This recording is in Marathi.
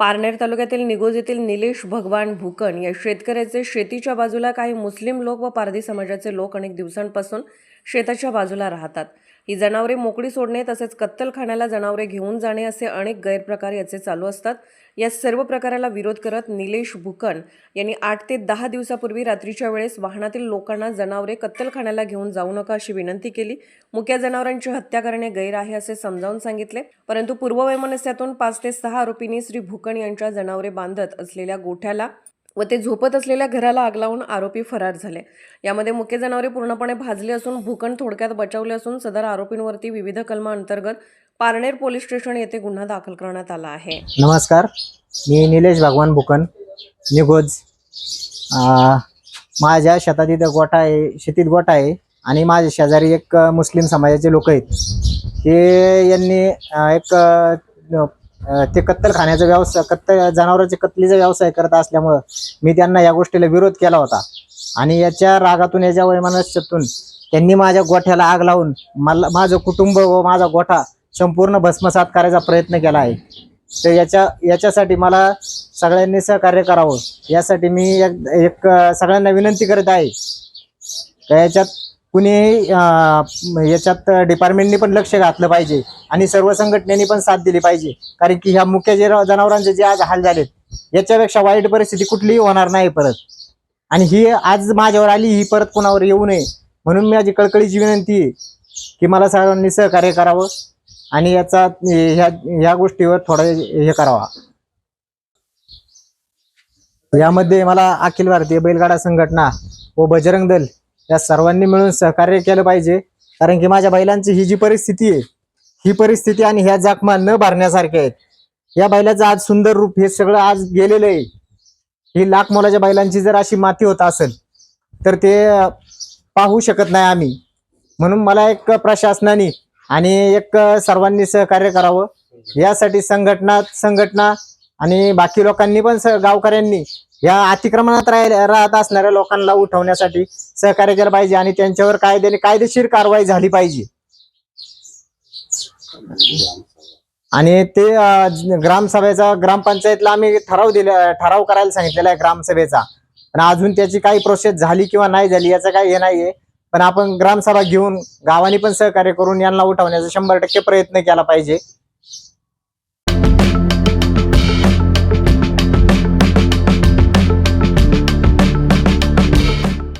पारनेर तालुक्यातील निगोज येथील निलेश भगवान भुकन या शेतकऱ्याचे शेतीच्या बाजूला काही मुस्लिम लोक व पारधी समाजाचे लोक अनेक दिवसांपासून शेताच्या बाजूला राहतात. ही जनावरे मोकळी सोडणे तसेच कत्तलखान्याला जनावरे घेऊन जाणे असे अनेक गैरप्रकार याचे चालू असतात. या सर्व प्रकाराला विरोध करत निलेश भुकन यांनी आठ ते दहा दिवसापूर्वी रात्रीच्या वेळेस वाहनातील लोकांना जनावरे कत्तलखान्याला घेऊन जाऊ नका अशी विनंती केली. मुक्या जनावरांची हत्या करणे गैर आहे असे समजावून सांगितले. परंतु पूर्ववैमनस्यातून पाच ते सहा आरोपींनी श्री भुकन यांच्या जनावरे बांधत असलेल्या गोठ्याला व ते झोपत असलेल्या घराला आग लावून आरोपी फरार झाले. यामध्ये मुख्य जनावरे पूर्णपणे भाजली असून भूकण थोडक्यात बचावले असून सदर आरोपींवरती विविध कलमांतर्गत पारनेर पोलीस स्टेशन येथे गुन्हा दाखल करण्यात आला आहे. नमस्कार. मी निलेश भगवान भूकण निगोज. माझ्या शेतात इथं गोठा आहे शेतीत गोठा आहे आणि माझ्या शेजारी एक मुस्लिम समाजाचे लोक आहेत. ते यांनी एक ते कत्तल ते कत्तलखान्याचा व्यवसाय कत्तल जनावरांचे कत्तलीचा व्यवसाय करत असल्यामुळं मी त्यांना या गोष्टीला विरोध केला होता. आणि याच्या रागातून याच्या वैमनस्यातून त्यांनी माझ्या गोठ्याला आग लावून मला माझं कुटुंब व माझा गोठा संपूर्ण भस्मसात करायचा प्रयत्न केला आहे. तर याच्या याच्यासाठी मला सगळ्यांनी सहकार्य करावं. यासाठी मी एक एक सगळ्यांना विनंती करत आहे. याच्यात कुणी याच्यात डिपार्टमेंटने पण लक्ष घातलं पाहिजे आणि सर्व संघटनेनी पण साथ दिली पाहिजे. कारण की ह्या मुख्य जे जनावरांचे जे आज हाल झालेत याच्यापेक्षा वाईट परिस्थिती कुठलीही होणार नाही परत. आणि ही आज माझ्यावर आली ही परत कुणावर येऊ नये म्हणून मी माझी कळकळीची विनंती आहे की मला सर्वांनी सहकार्य करावं आणि याचा ह्या ह्या गोष्टीवर थोडं हे करावा. यामध्ये मला अखिल भारतीय बैलगाडा संघटना व बजरंग दल या सर्वांनी मिळून सहकार्य केलं पाहिजे. कारण की माझ्या बैलांची ही जी परिस्थिती आहे ही परिस्थिती आणि ह्या जखमा न भरण्यासारख्या आहेत या बैलाचं आज सुंदर रूप हे सगळं आज गेलेलं आहे. ही लाख मोलाच्या बैलांची जर अशी माती होत असेल तर ते पाहू शकत नाही आम्ही. म्हणून मला एक प्रशासनाने आणि एक सर्वांनी सहकार्य करावं. यासाठी संघटना संघटना आणि बाकी लोकांनी पण स- गावकऱ्यांनी या अतिक्रमणात राहिल्या राहत असणाऱ्या लोकांना उठवण्यासाठी सहकार्य केलं पाहिजे आणि त्यांच्यावर कायद्याने कायदेशीर कारवाई झाली पाहिजे. आणि ते ग्रामसभेचा ग्रामपंचायतला आम्ही ठराव दिला ठराव करायला सांगितलेला आहे ग्रामसभेचा. पण अजून त्याची काही प्रोसेस झाली किंवा नाही झाली याचं काही हे नाहीये. पण आपण ग्रामसभा घेऊन गावाने पण सहकार्य करून यांना उठवण्याचा शंभर टक्के प्रयत्न केला पाहिजे.